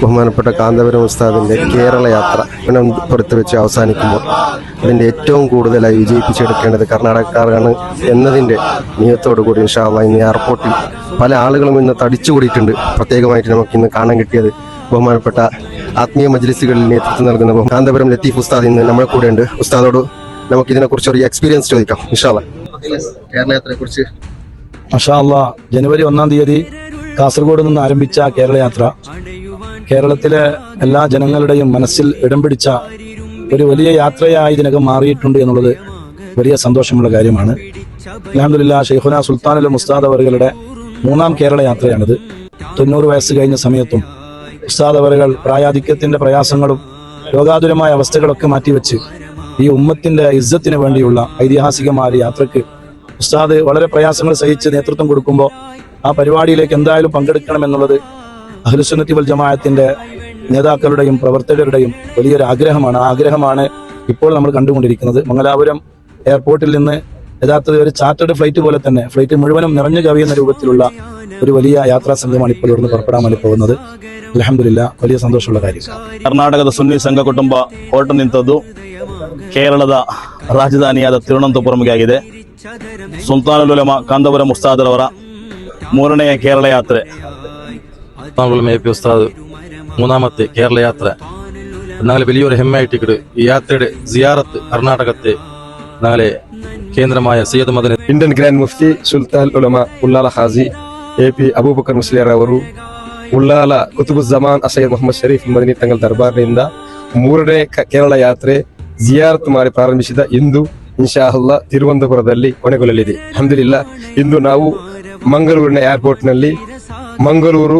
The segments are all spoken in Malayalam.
ബഹുമാനപ്പെട്ട കാന്തപുരം ഉസ്താദിന്റെ കേരള യാത്ര പുറത്ത് വെച്ച് അവസാനിക്കുമ്പോൾ അതിന്റെ ഏറ്റവും കൂടുതലായി വിജയിപ്പിച്ചെടുക്കേണ്ടത് കർണാടകക്കാരാണ് എന്നതിന്റെ നിയത്തോടു കൂടി ഇൻഷാല്ല ഇന്ന് എയർപോർട്ടിൽ പല ആളുകളും ഇന്ന് തടിച്ചുകൂടിയിട്ടുണ്ട്. പ്രത്യേകമായിട്ട് നമുക്ക് ഇന്ന് കാണാൻ കിട്ടിയത് ബഹുമാനപ്പെട്ട ആത്മീയ മജ്ലിസുകളിൽ നേതൃത്വം നൽകുന്ന കാന്തപുരം ലത്തീഫ് ഉസ്താദ് ഇന്ന് നമ്മളെ കൂടെ ഉണ്ട് ഉസ്താദോട് നമുക്ക് ഇതിനെക്കുറിച്ച് ഒരു എക്സ്പീരിയൻസ് ചോദിക്കാം ഇൻഷാല്ല കേരള യാത്രയെ കുറിച്ച് മഷാ ജനുവരി ഒന്നാം തീയതി കാസർഗോഡ് നിന്ന് ആരംഭിച്ച കേരള യാത്ര. കേരളത്തിലെ എല്ലാ ജനങ്ങളുടെയും മനസ്സിൽ ഇടം പിടിച്ച ഒരു വലിയ യാത്രയായി ഇതിനകം മാറിയിട്ടുണ്ട് എന്നുള്ളത് വലിയ സന്തോഷമുള്ള കാര്യമാണ്. അലഹമില്ല ഷെയ്ഖുന സുൽത്താനുൽ മുസ്താദ് അവറുകളുടെ മൂന്നാം കേരള യാത്രയാണിത്. തൊണ്ണൂറ് വയസ്സ് കഴിഞ്ഞ സമയത്തും ഉസ്താദ് അവറുകൾ പ്രായാധിക്യത്തിന്റെ പ്രയാസങ്ങളും രോഗാതുരമായ അവസ്ഥകളൊക്കെ മാറ്റിവെച്ച് ഈ ഉമ്മത്തിന്റെ ഇസ്സത്തിന് വേണ്ടിയുള്ള ഐതിഹാസികമായ യാത്രയ്ക്ക് ഉസ്താദ് വളരെ പ്രയാസങ്ങൾ സഹിച്ച് നേതൃത്വം കൊടുക്കുമ്പോൾ ആ പരിപാടിയിലേക്ക് എന്തായാലും പങ്കെടുക്കണം എന്നുള്ളത് അഹ്ലുസുന്നത്തി വൽ ജമാഅത്തിന്റെ നേതാക്കളുടെയും പ്രവർത്തകരുടെയും വലിയൊരു ആഗ്രഹമാണ്. ആ ആഗ്രഹമാണ് ഇപ്പോൾ നമ്മൾ കണ്ടുകൊണ്ടിരിക്കുന്നത്. മംഗലാപുരം എയർപോർട്ടിൽ നിന്ന് യഥാർത്ഥത്തിൽ ഒരു ചാർട്ടേഡ് ഫ്ലൈറ്റ് പോലെ തന്നെ ഫ്ലൈറ്റ് മുഴുവനും നിറഞ്ഞു കവിയുന്ന രൂപത്തിലുള്ള ഒരു വലിയ യാത്രാ സംഘമാണ് ഇപ്പോൾ ഇവിടുന്ന് പുറപ്പെടാൻ വേണ്ടി പോകുന്നത്. അലഹമില്ല വലിയ സന്തോഷമുള്ള കാര്യം. കർണാടകದ ಸುನ್ನಿ സംഘ കുടുംബ ಹೊರಟು ನಿಂತದ್ದು ಕೇರಳದ ರಾಜಧಾನಿಯಾದ ತಿರುವನಂತಪುರಂಗೆ ಆಗಿದೆ ಸುಲ್ತಾನುಲಮ ಕಾಂದವರ ಮುಸ್ತಾದರವರ മൂരണയ കേരള യാത്ര. എറണാകുളം എ പി ഉസ്താദ് മൂന്നാമത്തെ കേരള യാത്ര നാളെ വലിയൊരു ഹെമ്മയായിട്ടിക്കട് ഈ യാത്രയുടെ സിയാറത്ത് കർണാടകത്തെ നാളെ കേന്ദ്രമായ സയ്യദ് മദന ಇಂಡಿಯನ್ ಗ್ರ್ಯಾಂಡ್ ಮುಫ್ತಿ ಸುಲ್ತಾನ್ ಉಲಮಾ ಉಲ್ಲಾಲ ಖಾಜಿ ಎ ಪಿ ಅಬೂಬಕರ್ ಮುಸ್ಲಿಯರ್ ಅವರು ಉಲ್ಲಾಲ ಕುತುಬುಜ್ಜಮಾನ್ ಅಸಯ್ಯದ್ ಮೊಹಮ್ಮದ್ ಶರೀಫ್ ಮದನಿ ತಂಗಲ್ ದರ್ಬಾರ್ನಿಂದ ಮೂರನೇ ಕ- ಕೇರಳ ಯಾತ್ರೆ ಜಿಯಾರತ್ ಮಾಡಿ ಪ್ರಾರಂಭಿಸಿದ ಇಂದು ಇನ್ಶಾಅಲ್ಲಾ ತಿರುವನಂತಪುರದಲ್ಲಿ ಕೊನೆಗೊಳ್ಳಲಿದೆ ಅಹಮದಿಲ್ಲ ಇಂದು ನಾವು ಮಂಗಳೂರಿನ ಏರ್ಪೋರ್ಟ್ನಲ್ಲಿ ಮಂಗಳೂರು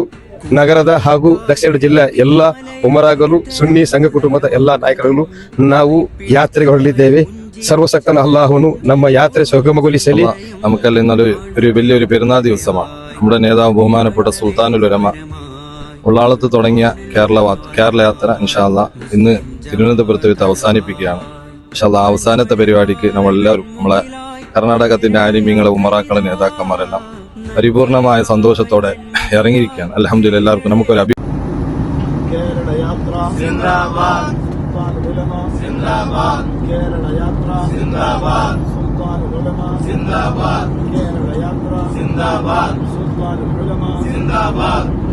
ನಗರದ ಹಾಗೂ ದಕ್ಷಿಣ ಜಿಲ್ಲೆ ಎಲ್ಲ ಉಮರಾಗಲು ಸುನ್ನಿ ಸಂಘ ಕುಟುಂಬದ ಎಲ್ಲ ನಾಯಕರನ್ನು ನಾವು ಯಾತ್ರೆಗೆ ಹೊರಲಿದ್ದೇವೆ സർവശക്തൻ അള്ളാഹുനു നമ്മ യാത്ര സുഗമകുലിശലി നമുക്കല്ല ഇന്നലെ ഒരു വലിയൊരു പെരുന്നാൾ ദിവസമാണ് നമ്മുടെ നേതാവ് ബഹുമാനപ്പെട്ട സുൽത്താനുൽ ഉലമ ഉള്ളാളത്ത് തുടങ്ങിയ കേരള കേരള യാത്ര ഇൻഷാല്ല ഇന്ന് തിരുവനന്തപുരത്ത് വെച്ച് അവസാനിപ്പിക്കുകയാണ്. ഇൻഷാല്ല അവസാനത്തെ പരിപാടിക്ക് നമ്മളെല്ലാവരും നമ്മളെ കർണാടകത്തിന്റെ ആലിമ്യങ്ങളെ ഉമറാക്കളെ നേതാക്കന്മാരെല്ലാം പരിപൂർണമായ സന്തോഷത്തോടെ ഇറങ്ങിയിരിക്കുകയാണ്. അലഹമ്മദില്ല എല്ലാവർക്കും നമുക്കൊരു അഭി കേരള യാത്ര. സിന്ദാബാദ്. സുൽത്താൻ ഉലമ. സിന്ദാബാദ്. കേരള യാത്ര. സിന്ദാബാദ്. സുൽത്താൻ ഉലമ. സിന്ദാബാദ്. കേരള യാത്ര. സിന്ദാബാദ്. സുൽത്താൻ ഉലമ. സിന്ദാബാദ്.